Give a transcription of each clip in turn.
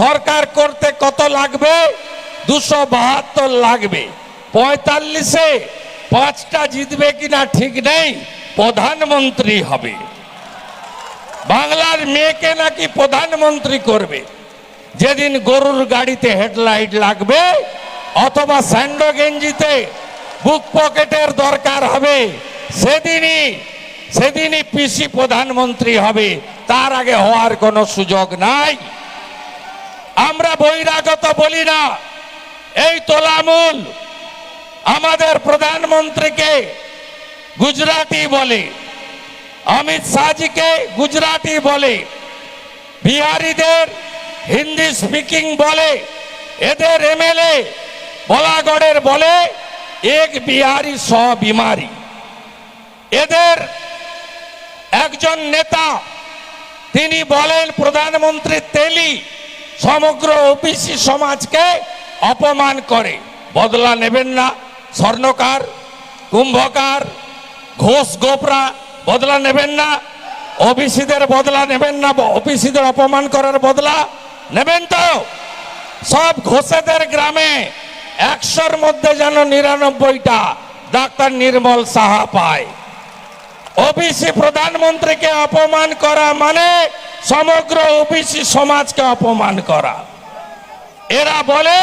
সরকার করতে কত লাগবে? দুশো বাহাত্তর লাগবে। পঁয়তাল্লিশে পাঁচটা জিতবে কিনা ঠিক নেই, প্রধানমন্ত্রী হবে। বাংলার মেয়েকে নাকি প্রধানমন্ত্রী করবে? যেদিন গরুর গাড়িতে হেডলাইট লাগবে, অথবা স্যান্ডো গেঞ্জিতে বুক পকেটের দরকার হবে, সেদিনই সেদিনই পিসি প্রধানমন্ত্রী হবে। তার আগে হওয়ার কোনো সুযোগ নাই। আমরা বহিরাগত বলি না। এই তোলামূল আমাদের প্রধানমন্ত্রীকে গুজরাটি বলে, অমিত শাহজিকে গুজরাটি বলে, বিহারিদের হিন্দি স্পিকিং বলে, এদের এমএলএ বলাগড়ের বলে, এক বিহারি স বিমারি এদের একজন নেতা, তিনি বলেন, প্রধানমন্ত্রী তেলি সমগ্র ওবিসি সমাজকে অপমান করে। বদলা নেবেন না। স্বর্ণকার, কুম্ভকার, ঘোষ গোপরা, বদলা নেবেন না। ওবিসিদের বদলা নেবেন না। ওবিসিদের অপমান করার বদলা নেবেন তো। সব ঘোষেদের গ্রামে একশোর মধ্যে যেন নিরানব্বইটা ডাক্তার নির্মল সাহা পায়। ওবিসি প্রধানমন্ত্রীকে অপমান করা মানে সমগ্র ওবিসি সমাজকে অপমান করা। এরা বলে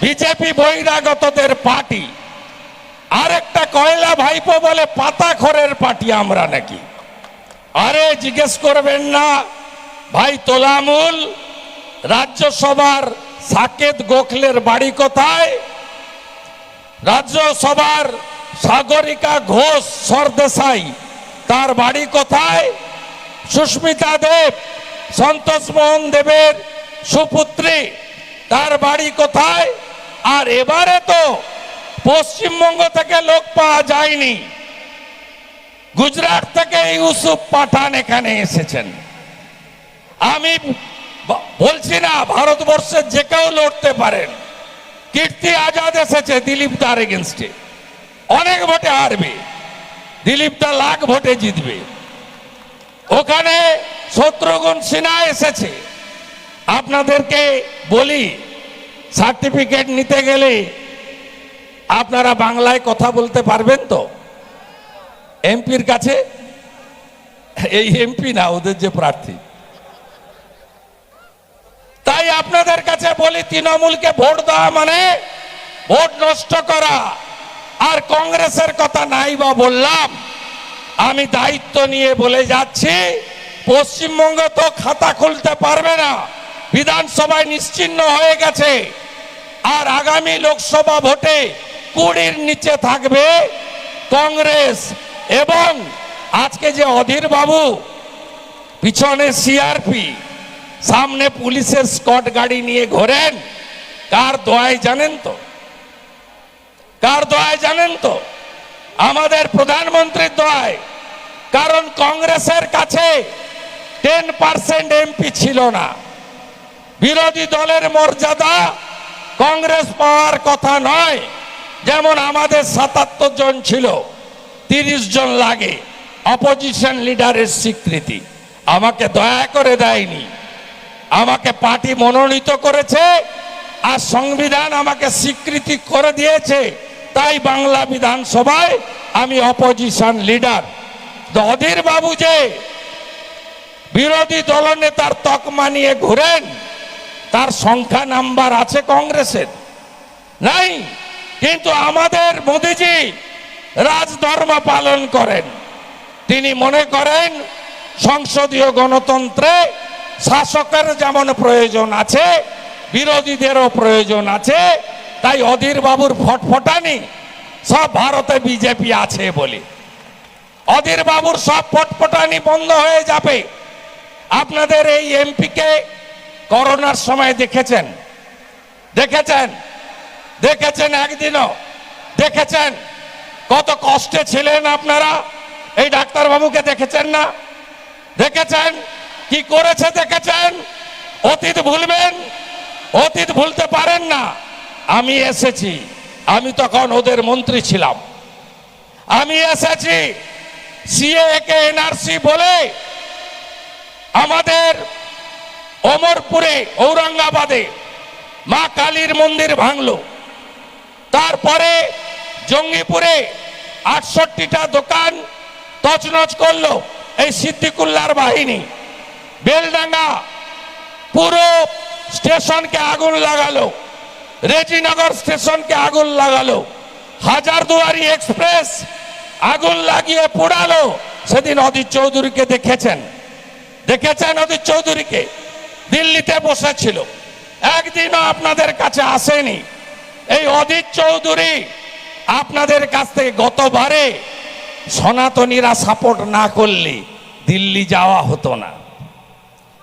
বিজেপি বহিরাগতদের পার্টি। আরেকটা কয়লা ভাইপো বলে পাতা পাতাখরের পার্টি আমরা নাকি? আরে জিজ্ঞেস করবেন না, ভাই তোলামুল, রাজ্যসভার সাকেত গোখলের বাড়ি কোথায়? রাজ্যসভার সাগরিকা ঘোষ সরদেশাই, তার বাড়ি কোথায়? সুস্মিতা দেব, সন্তোষ মোহন দেবের সুপুত্রী, তার বাড়ি কোথায়? আর এবারে তো পশ্চিমবঙ্গ থেকে লোক পাওয়া যায়নি। গুজরাট থেকে ইউসুফ পাঠান এখানে এসেছেন। আমি বলছি না, ভারতবর্ষের যে কেউ লড়তে পারেন। কীর্তি আজাদ এসেছে দিলীপ দার এগেনস্টে অনেক ভোটে হারবে। দিলীপ দা লাখ ভোটে জিতবে। ওখানে শত্রুঘ্ন সিনহা এসেছে। আপনাদেরকে বলি, সার্টিফিকেট নিতে গেলে আপনারা বাংলায় কথা বলতে পারবেন তো? এমপির কাছে? এই এমপি না, ওদের যে প্রার্থী। তাই আপনাদের কাছে বলি, তৃণমূলকে ভোট দেওয়া মানে ভোট নষ্ট করা। আর কংগ্রেসের কথা নাই বা বললাম আমি দায়িত্ব নিয়ে বলে যাচ্ছি, পশ্চিমবঙ্গ তো খাতা খুলতে পারবে না। বিধানসভায় নিশ্চিন্ন হয়ে গেছে। আর আগামী লোকসভা ভোটে কুড়ির নিচে থাকবে কংগ্রেস এবং আজকে যে অধীর বাবু, পিছনে সিআরপি সামনে পুলিশের স্কট গাড়ি নিয়ে ঘোরেন, কার দোয়ায় জানেন তো? কার দোয়ায় জানেন তো? আমাদের প্রধানমন্ত্রীর দয় কারণ কংগ্রেসের কাছে টেন পার্সেন্ট এমপি ছিল না। বিরোধী দলের মর্যাদা কংগ্রেস পাওয়ার কথা নয়, যেমন আমাদের সাতাত্তর জন ছিল, তিরিশ জন লাগে অপোজিশন লিডারের স্বীকৃতি। আমাকে দয়া করে দেয়নি। আমাকে পার্টি মনোনীত করেছে আর সংবিধান আমাকে স্বীকৃতি করে দিয়েছে। তাই বাংলা বিধানসভায় আমি অপোজিশন লিডার অধীর বাবু যে বিরোধী দলনেতার তকমা নিয়ে ঘুরেন, তার সংখ্যা নাম্বার আছে কংগ্রেসের। নাই, কিন্তু আমাদের মোদিজি রাজধর্ম পালন করেন। তিনি মনে করেন, সংসদীয় গণতন্ত্রে শাসকের যেমন প্রয়োজন আছে, বিরোধীদেরও প্রয়োজন আছে তাই অধীর বাবুর ফটফটানি সব ভারতে বিজেপি আছে বলে। অধীর বাবুর সব ফটফটানি বন্ধ হয়ে যাবে। আপনাদের এই এমপিকে করোনার সময় দেখেছেন? দেখেছেন? দেখেছেন একদিনও? দেখেছেন? কত কষ্টে ছিলেন আপনারা? এই ডাক্তার বাবুকে দেখেছেন না? দেখেছেন? কি করেছে দেখেছেন? অতীত ভুলবেন? অতীত ভুলতে পারেন না। আমি এসেছি, আমি তখন ওদের মন্ত্রী ছিলাম। আমি এসেছি সিএ কে এনআরসি বলে আমাদের অমরপুরে ঔরঙ্গাবাদে মা কালীর মন্দির ভাঙলো। তারপরে জঙ্গিপুরে আটষট্টিটা দোকান তছনছ করল এই সিদ্দিকুল্লার বাহিনী। বেলডাঙ্গা পুরো স্টেশনকে আগুন লাগালো। রেজিনগর স্টেশনকে আগুন লাগালো। হাজারদুয়ারি এক্সপ্রেস আগুন লাগিয়ে পোড়ালো। সেদিন অদিত চৌধুরীকে দেখেছেন। দেখেছেন অদিত চৌধুরীকে? দিল্লিতে বসেছিল। একদিনও আপনাদের কাছে আসেনি। এই অদিত চৌধুরী আপনাদের কাছ থেকে গতবারে সনাতনীরা সাপোর্ট না করলে দিল্লি যাওয়া হতো না।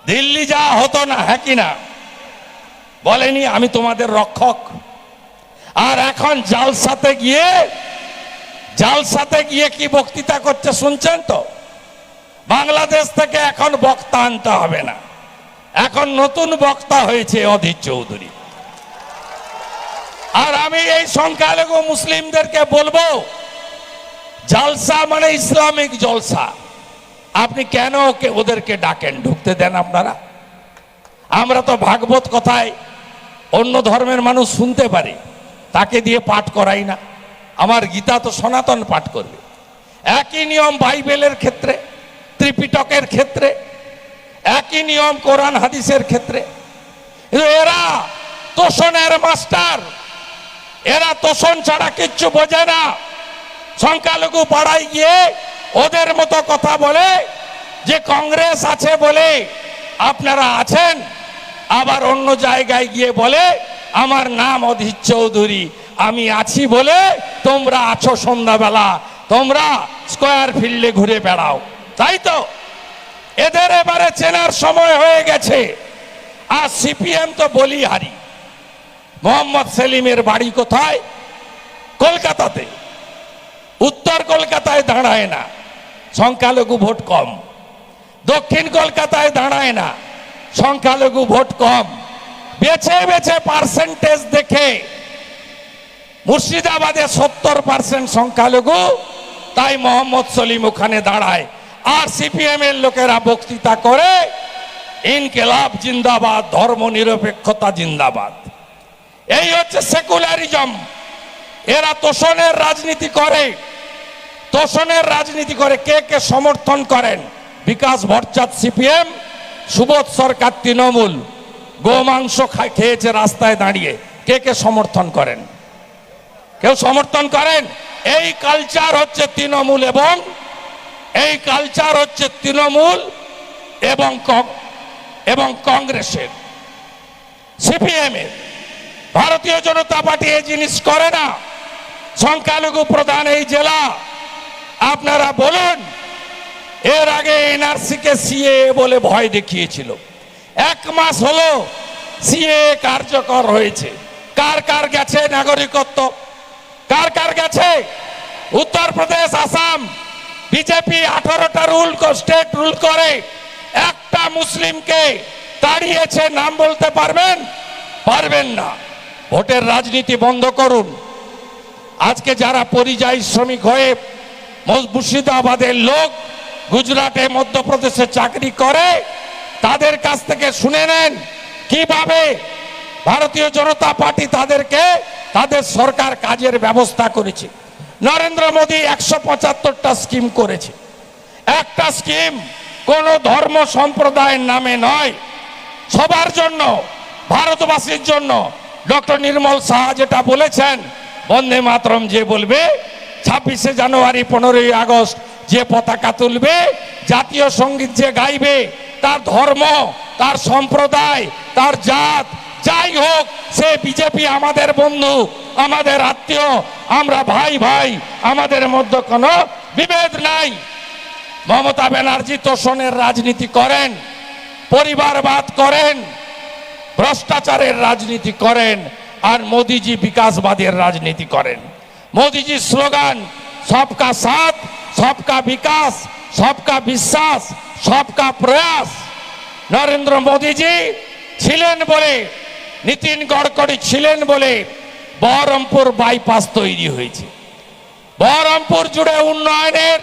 দিল্লি যাওয়া হতো না হ্যাঁ কি না? বলেনি, আমি তোমাদের রক্ষক। আর এখন জালসাতে গিয়ে জালসাতে গিয়ে কি বক্তৃতা করছে শুনছেন তো? বাংলাদেশ থেকে এখন বক্তা আনতে হবে না। এখন নতুন বক্তা হয়েছে অধীর চৌধুরী। আর আমি এই সংখ্যালঘু মুসলিমদেরকে বলব, জালসা মানে ইসলামিক জলসা। আপনি কেন ওদেরকে ডাকেন? ঢুকতে দেন আপনারা। আমরা তো ভাগবত কথায় অন্য ধর্মের মানুষ শুনতে পারে, তাকে দিয়ে পাঠ করাই না। আমার গীতা তো সনাতন পাঠ করবে। একই নিয়ম বাইবেলের ক্ষেত্রে, ত্রিপিটকের ক্ষেত্রে, একই নিয়ম কোরআন হাদিসের ক্ষেত্রে। এরা তোষণের মাস্টার। এরা তোষণ ছাড়া কিচ্ছু বোঝে না। সংখ্যালঘু পাড়ায় গিয়ে ওদের মতো কথা বলে, যে কংগ্রেস আছে বলে আপনারা আছেন আবার অন্য জায়গায় গিয়ে বলে, আমার নাম অধীর চৌধুরী, আমি আছি বলে তোমরা আছো সন্ধ্যাবেলা। তোমরা স্কোয়ার ফিল্ডে ঘুরে বেড়াও। তাই তো? এদের এবারে চেনার সময় হয়ে গেছে। আর সিপিএম তো বলি বলিহারি। মোহাম্মদ সেলিমের বাড়ি কোথায়? কলকাতাতে। উত্তর কলকাতায় দাঁড়ায় না। সংখ্যালঘু ভোট কম। দক্ষিণ কলকাতায় দাঁড়ায় না। সংখ্যালঘু ভোট কম। বেছে বেছে পার্সেন্টেজ দেখে মুর্শিদাবাদে সত্তর পার্সেন্ট সংখ্যালঘু, তাই মোহাম্মদ সলিম ওখানে দাঁড়ায়। আর সিপিএম এর লোকেরা বক্তৃতা করে, ইনকেলাব জিন্দাবাদ ধর্ম নিরপেক্ষতা জিন্দাবাদ। এই হচ্ছে সেকুলারিজম এরা তোষণের রাজনীতি করে। তোষণের রাজনীতি করে কে কে সমর্থন করেন? বিকাশ ভট্টাচার্য সিপিএম সুবোধ সরকার তৃণমূল গোমাংস খেয়েছে রাস্তায় দাঁড়িয়ে। কে কে সমর্থন করেন? কেউ সমর্থন করেন? এই কালচার হচ্ছে তৃণমূল এবং এই কালচার হচ্ছে তৃণমূল এবং এবং কংগ্রেসের। সিপিএম এর। ভারতীয় জনতা পার্টি এই জিনিস করে না। সংখ্যালঘু প্রধান এই জেলা। আপনারা বলুন এর আগে এনআরসি কে সিএ বলে ভয় দেখিয়েছিল। এক মাস হলো সিএ কার্যকর হয়েছে। কার কার গেছে নাগরিকত্ব? কার কার গেছে? উত্তরপ্রদেশ, আসাম, বিজেপি আঠারোটা রুল স্টেট রুল করে। একটা মুসলিমকে তাড়িয়েছে নাম বলতে পারবেন? পারবেন না। ভোটের রাজনীতি বন্ধ করুন। আজকে যারা পরিযায়ী শ্রমিক হয়ে মুর্শিদাবাদের লোক গুজরাটে মধ্যপ্রদেশে চাকরি করে, তাদের কাছ থেকে শুনে নেন কীভাবে ভারতীয় জনতা পার্টি তাদেরকে তাদের সরকার কাজের ব্যবস্থা করেছে। নরেন্দ্র মোদী একশো পঁচাত্তরটা স্কিম করেছে। একটা স্কিম কোন ধর্ম সম্প্রদায়ের নামে নয়। সবার জন্য, ভারতবাসীর জন্য। ডক্টর নির্মল সাহা যেটা বলেছেন, বন্দে মাতরম যে বলবে, ছাব্বিশে জানুয়ারি, পনেরোই আগস্ট যে পতাকা তুলবে, জাতীয় সংগীত যে গাইবে, তার ধর্ম, তার সম্প্রদায়, তার জাত, যাই হোক, সে বিজেপি আমাদের বন্ধু, আমাদের আত্মীয়, আমরা ভাই ভাই, আমাদের মধ্যে কোনো বিভেদ নাই। মমতা ব্যানার্জি তোষণের রাজনীতি করেন, পরিবারবাদ করেন, ভ্রষ্টাচারের রাজনীতি করেন, আর মোদিজি বিকাশবাদের রাজনীতি করেন। মোদিজি স্লোগান, সবকা সাথ সবকা বিকাশ, সবকা বিশ্বাস, সবকা প্রয়াস। নরেন্দ্র মোদীজি ছিলেন বলে, নীতিন গডকরি ছিলেন বলে বহরমপুর বাইপাস তৈরি হয়েছে। বহরমপুর জুড়ে উন্নয়নের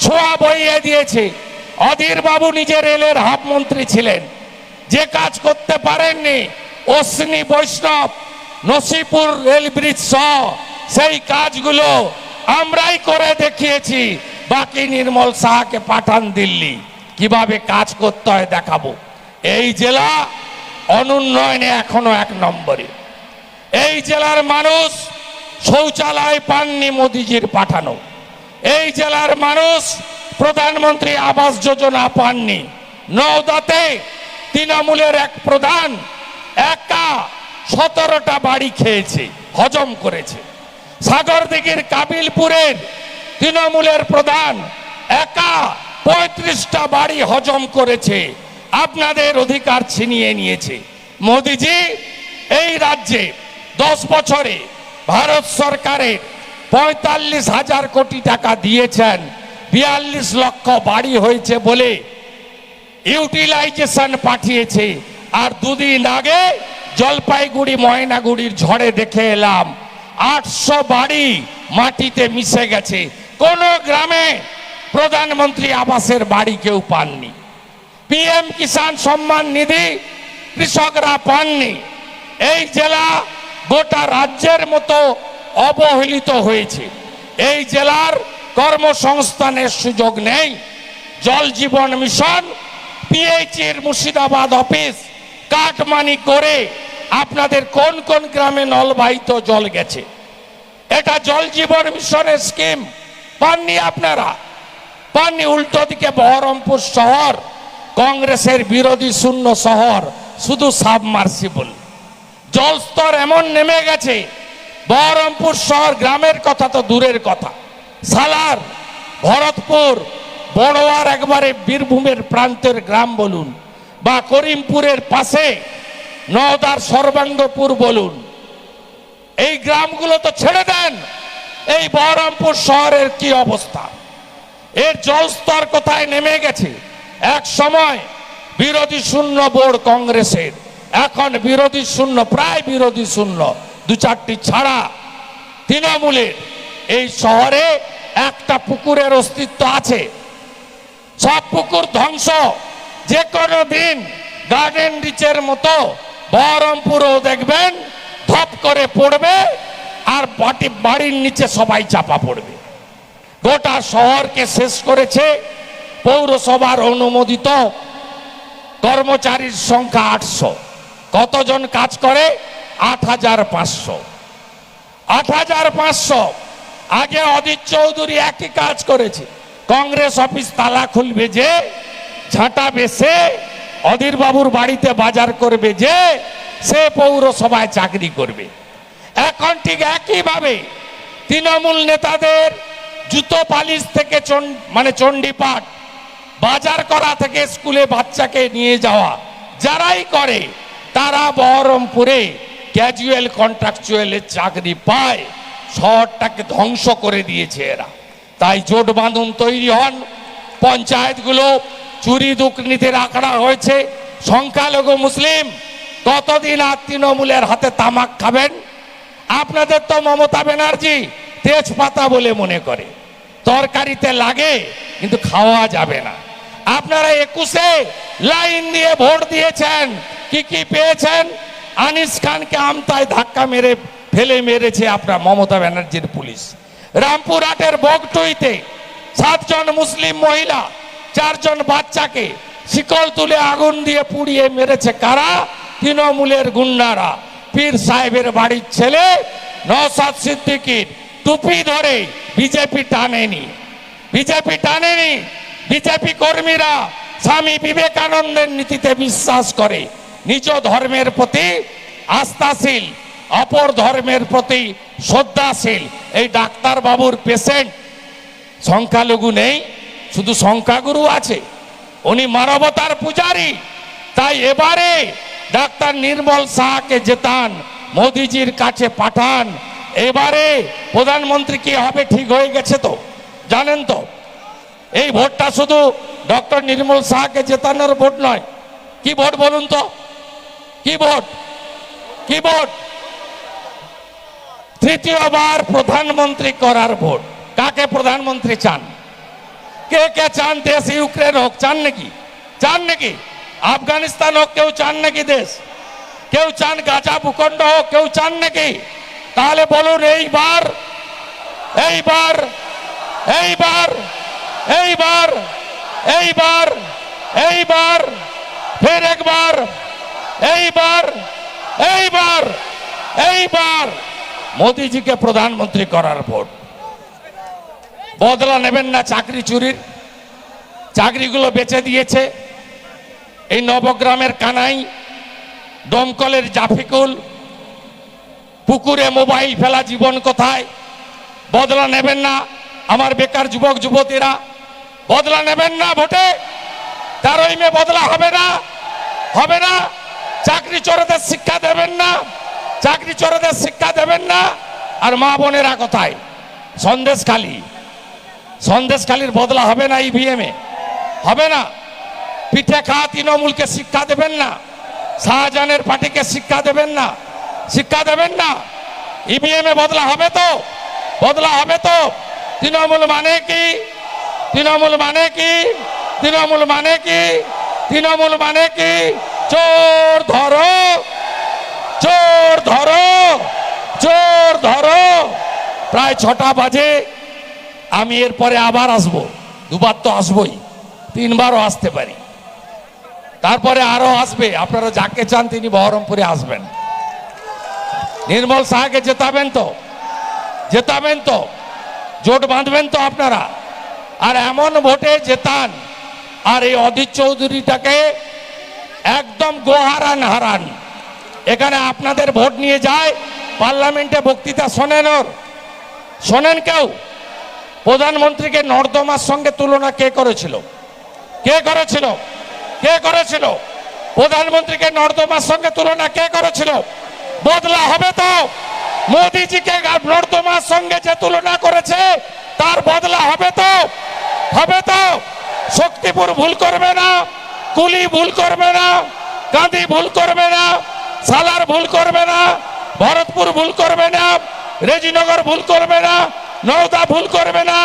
ছোঁয়া বইয়ে দিয়েছে। অধীর বাবু নিজে রেলের হাফ মন্ত্রী ছিলেন। যে কাজ করতে পারেননি, অশ্বিনী বৈষ্ণব, নসিপুর রেল ব্রিজ সহ সেই কাজগুলো আমরাই করে দেখিয়েছি। বাকি নির্মল শাহকে পাঠান দিল্লি। কীভাবে কাজ করতে হয় দেখাবো। এই জেলা অনুন্নয়নে এখনও এক নম্বরে। এই জেলার মানুষ শৌচালয় পাননি মোদিজির পাঠানো। এই জেলার মানুষ প্রধানমন্ত্রী আবাস যোজনা পাননি। নওদাতে তৃণমূলের এক প্রধান একা সতেরোটা বাড়ি খেয়েছে, হজম করেছে। সাগরদিঘির কাবিলপুরের তৃণমূলের প্রধান একা পঁয়ত্রিশটা বাড়ি হজম করেছে, আপনাদের অধিকার ছিনিয়ে নিয়েছে। মোদিজি, এই রাজ্যে দশ বছরে ভারত সরকারের পঁয়তাল্লিশ হাজার কোটি টাকা দিয়েছেন, বিয়াল্লিশ লক্ষ বাড়ি হয়েছে বলে ইউটিলাইজেশন পাঠিয়েছে। আর দুদিন আগে জলপাইগুড়ি, ময়নাগুড়ির ঝড়ে দেখে এলাম আটশো বাড়ি মাটিতে মিশে গেছে। কোন গ্রামে প্রধানমন্ত্রী আবাসের বাড়ি কেউ পাননি। পিএম কিষাণ সম্মান নিধি কৃষকরা পাননি। এই জেলা গোটা রাজ্যের মতো অবহেলিত হয়েছে। এই জেলার কর্মসংস্থানের সুযোগ নেই। জল জীবন মিশন পিএইচির মুর্শিদাবাদ অফিস কাটমানি করে আপনাদের কোন কোন গ্রামে নলবাহিত জল গেছে? এটা জল জীবন মিশনের স্কিম। পাননি আপনারা? পাননি উল্টো দিকে বহরমপুর শহর, কংগ্রেসের বিরোধী শূন্য শহর, শুধু সাবমার্সিবল। জলস্তর এমন নেমে গেছে, বহরমপুর শহর গ্রামের কথা তো দূরের কথা। সালার, ভরতপুর, বড়োয়ার একবারে বীরভূমের প্রান্তের গ্রাম বলুন, বা করিমপুরের পাশে নওদার সর্বাঙ্গপুর বলুন। এই গ্রামগুলো তো ছেড়ে দেন। এই বহরমপুর শহরের কি অবস্থা? এর জলস্তর কোথায় নেমে গেছে? এক সময় বিরোধী শূন্য বোর্ড কংগ্রেসের, এখন বিরোধী শূন্য, প্রায় বিরোধী শূন্য, দু চারটি ছাড়া তৃণমূলের। এই শহরে একটা পুকুরের অস্তিত্ব আছে। সব পুকুর ধ্বংস। যে কোনো দিন গার্ডেন রিচের মতো বহরমপুরও দেখবেন, ধপ করে পড়বে আর বাটি, বাড়ির নিচে সবাই চাপা পড়বে। গোটা শহরকে শেষ করেছে পৌরসভার অনুমোদিত কর্মচারীর সংখ্যা আটশো। কতজন কাজ করে? আট হাজার পাঁচশো। আট হাজার পাঁচশো। আগে অদিত চৌধুরী একই কাজ করেছে। কংগ্রেস অফিস তালা খুলবে যে, ঝাঁটা বেসে অধীর বাবুর বাড়িতে বাজার করবে যে, সে পৌরসভায় চাকরি করবে। এখন ঠিক একইভাবে তৃণমূল নেতাদের জুতো পালিশ থেকে মানে চণ্ডীপাঠ, বাজার করা থেকে স্কুলে বাচ্চাকে নিয়ে যাওয়া, যারাই করে, তারা বহরমপুরে ক্যাজুয়াল কন্ট্রাকচুয়ালের চাকরি পায়, শহরটাকে ধ্বংস করে দিয়েছে এরা। তাই জোট বাঁধন তৈরি হন, পঞ্চায়েতগুলো চুরি দুর্নীতির আঁকড়া হয়েছে। সংখ্যালঘু মুসলিম কতদিন আর তৃণমূলের হাতে তামাক খাবেন। আপনাদের তো মমতা ব্যানার্জি তেজপাতা বলে মনে করে। তরকারিতে লাগে, কিন্তু খাওয়া যাবে না। আপনারা একুশে লাইন দিয়ে ভোট দিয়েছেন। কি কি পেয়েছেন? আনিস খানকে আমতায় ধাক্কা মেরে ফেলে মেরেছে আপনার মমতা ব্যানার্জির পুলিশ। রামপুরহাটের বগটুইতে সাতজন মুসলিম মহিলা চারজন বাচ্চাকে শিকল তুলে আগুন দিয়ে পুড়িয়ে মেরেছে কারা? তৃণমূলের গুন্ডারা। পীর সাহেবের বাড়ির ছেলে নসাদ সিদ্দিকির টুপি ধরে বিজেপি টানেনি। বিজেপি টানেনি। বিজেপি কর্মীরা স্বামী বিবেকানন্দের নীতিতে বিশ্বাস করে, নিজ ধর্মের প্রতি আস্থাশীল, অপর ধর্মের প্রতি শ্রদ্ধাশীল। এই ডাক্তার বাবুর পেশেন্ট সংখ্যালঘু নেই। শুধু সংখ্যাগুরু আছে। উনি মানবতার পূজারী। তাই এবারে ডাক্তার নির্মল শাহকে জেতান, মোদিজির কাছে পাঠান। এবারে প্রধানমন্ত্রী কি হবে ঠিক হয়ে গেছে তো, জানেন তো? এই ভোটটা শুধু ডক্টর নির্মল শাহকে জেতানোর ভোট নয়। কি ভোট বলুন তো? কি ভোট? কি ভোট? তৃতীয়বার প্রধানমন্ত্রী করার ভোট। কাকে প্রধানমন্ত্রী চান? কে কে চান দেশ ইউক্রেন হোক, চান নাকি? চান নাকি? আফগানিস্তান হোক, কেউ চান নাকি দেশ? কেউ চান গাজা ভূখণ্ড হোক, কেউ চান নাকি? তাহলে বলুন এইবার এইবার এইবার এইবার এইবার এইবার, ফের একবার, এইবার এইবার এইবার। মোদিজিকে প্রধানমন্ত্রী করার ভোট। বদলা নেবেন না চাকরি চুরির। চাকরিগুলো বেচে দিয়েছে। এই নবগ্রামের কানাই, দমকলের জাফিকুল, পুকুরে মোবাইল ফেলা জীবন কোথায়? বদলা নেবেন না আমার বেকার যুবক যুবতীরা। বদলা নেবেন না ভোটে। তেরোই মে বদলা হবে না। হবে না। চাকরি চোরদের শিক্ষা দেবেন না। চাকরি চোরদের শিক্ষা দেবেন না। আর মা বোনেরা কোথায়? সন্দেশখালী সন্দেশখালীর বদলা হবে না ইভিএম এ। হবে না। পিঠে খাওয়া তৃণমূলকে শিক্ষা দেবেন না। শাহজাহানের পার্টিকে শিক্ষা দেবেন না। শিক্ষা দেবেন না। ইভিএম এ বদলা হবে তো? বদলা হবে তো? তৃণমূল মানে কি? তৃণমূল মানে কি? তৃণমূল মানে কি? তৃণমূল মানে কি? চোর ধরো। চোর ধরো। চোর ধরো। প্রায় ছটা বাজে। আমি এরপরে আবার আসব। দুবার তো আসবই। তিনবারও আসতে পারি। তারপরে আরও আসবে। আপনারা যাকে চান তিনি বহরমপুরে আসবেন। নির্মল শাহকে জেতাবেন তো? জেতাবেন তো? জোট বাঁধবেন তো আপনারা? আর এমন ভোটে জেতান। আর এই অধীর চৌধুরীটাকে একদম গোহারান হারান। এখানে আপনাদের ভোট নিয়ে যায়। পার্লামেন্টে বক্তৃতা শোনেন ওর। শোনেন কেউ? প্রধানমন্ত্রীকে নর্দমার সঙ্গে তুলনা কে করেছিল? কে করেছিল? কে করেছিল? প্রধানমন্ত্রীকে নর্দমার সঙ্গে তুলনা কে করেছিল? বদলা হবে তো। মোদিজিকে নর্দমার সঙ্গে যে তুলনা করেছে, তার বদলা হবে তো। হবে তো। শক্তিপুর ভুল করবে না, কুলি ভুল করবে না, গান্ধী ভুল করবে না, সালার ভুল করবে না, ভরতপুর ভুল করবে না, রেজিনগর ভুল করবে না নওদা ভুল করবে না,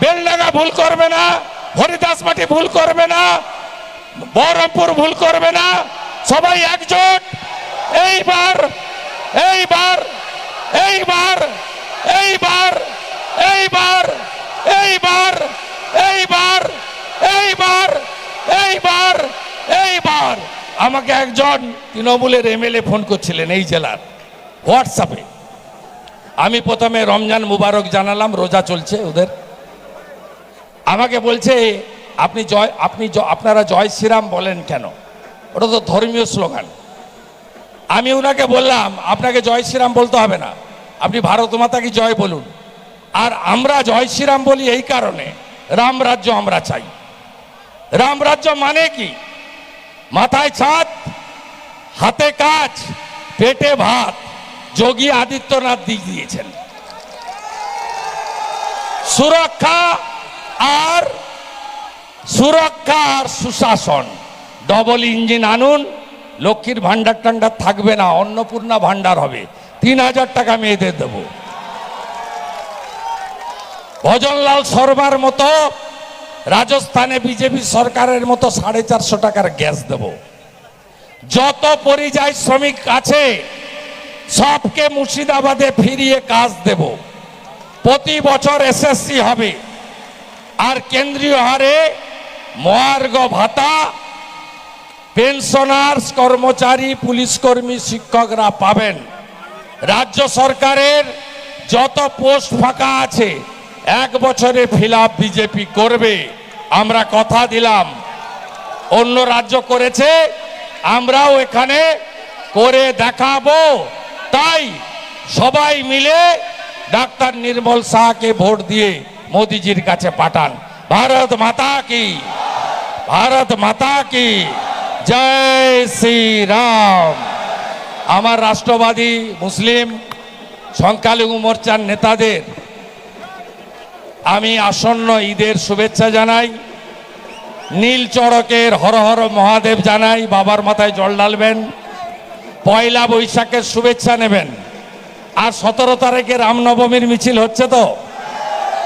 বেলডাঙ্গা ভুল করবে না, হরিদাস মাটি ভুল করবে না, বহরমপুর ভুল করবে না, সবাই একজোট। এইবার এইবার এইবার এইবার এইবার এইবার এইবার এইবার এইবার এইবার। আমাকে একজন তৃণমূলের এমএলএ ফোন করছিলেন এই জেলার, হোয়াটসঅ্যাপে। আমি প্রথমে রমজান মুবারক জানালাম, রোজা চলছে ওদের। আমাকে বলছে, আপনি জয়, আপনি আপনারা জয় শ্রীরাম বলেন কেন? ওটা তো ধর্মীয় স্লোগান। আমি ওনাকে বললাম, আপনাকে জয় শ্রীরাম বলতে হবে না। আপনি ভারত মাতাকে জয় বলুন। আর আমরা জয় শ্রীরাম বলি এই কারণে, রাম রাজ্য আমরা চাই। রাম রাজ্য মানে কি? মাথায় ছাদ, হাতে কাজ, পেটে ভাত। যোগী আদিত্যনাথ দিয়ে দিয়েছেন। সুরক্ষা আর সুরক্ষা আর সুশাসন। ডবল ইঞ্জিন আনুন, লক্ষ্মীর ভান্ডার টান্ডার থাকবে না, অন্নপূর্ণা ভান্ডার হবে। তিন হাজার টাকা মেয়েদের দেব। ভজনলাল শর্মার মতো রাজস্থানে বিজেপি সরকারের মতো সাড়ে চারশো টাকার গ্যাস দেব। যত পরিযায়ী শ্রমিক আছে সবকে মুর্শিদাবাদে ফিরিয়ে কাজ দেব। প্রতি বছর এসএসসি হবে। আর কেন্দ্রীয় হারে মহার্ঘ ভাতা, পেনশনার্স, কর্মচারী পুলিশ কর্মী শিক্ষকরা পাবেন। রাজ্য সরকারের যত পোস্ট ফাঁকা আছে, এক বছরে ফিল বিজেপি করবে। আমরা কথা দিলাম। অন্য রাজ্য করেছে, আমরাও এখানে করে দেখাবো। তাই সবাই মিলে ডাক্তার নির্মল শাহকে ভোট দিয়ে মোদিজির কাছে পাঠান। ভারত মাতা কি? ভারত মাতা কি? জয় শ্রী রাম আমার রাষ্ট্রবাদী মুসলিম সংখ্যালঘু মোর্চার নেতাদের আমি আসন্ন ঈদের শুভেচ্ছা জানাই। নীল চড়কের হর হর মহাদেব জানাই। বাবার মাথায় জল ঢালবেন। পয়লা বৈশাখের শুভেচ্ছা নেবেন। আর সতেরো তারিখে রামনবমীর মিছিল হচ্ছে তো?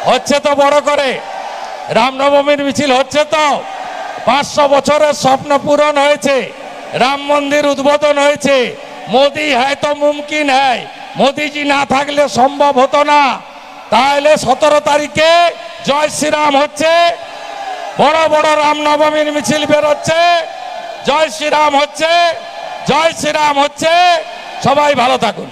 হচ্ছে তো বড় করে। রামনবমীর মিছিল হচ্ছে তো? পাঁচশো বছরের স্বপ্ন পূরণ হয়েছে। রাম মন্দির উদ্বোধন হয়েছে। মোদি হ্যায় তো মুমকিন হ্যায়। মোদিজি না থাকলে সম্ভব হতো না। তাহলে সতেরো তারিখে জয় শ্রীরাম হচ্ছে। বড় বড় রামনবমীর মিছিল বেরোচ্ছে। জয় শ্রীরাম হচ্ছে। জয় শ্রীরাম হচ্ছে সবাই ভালো থাকুন।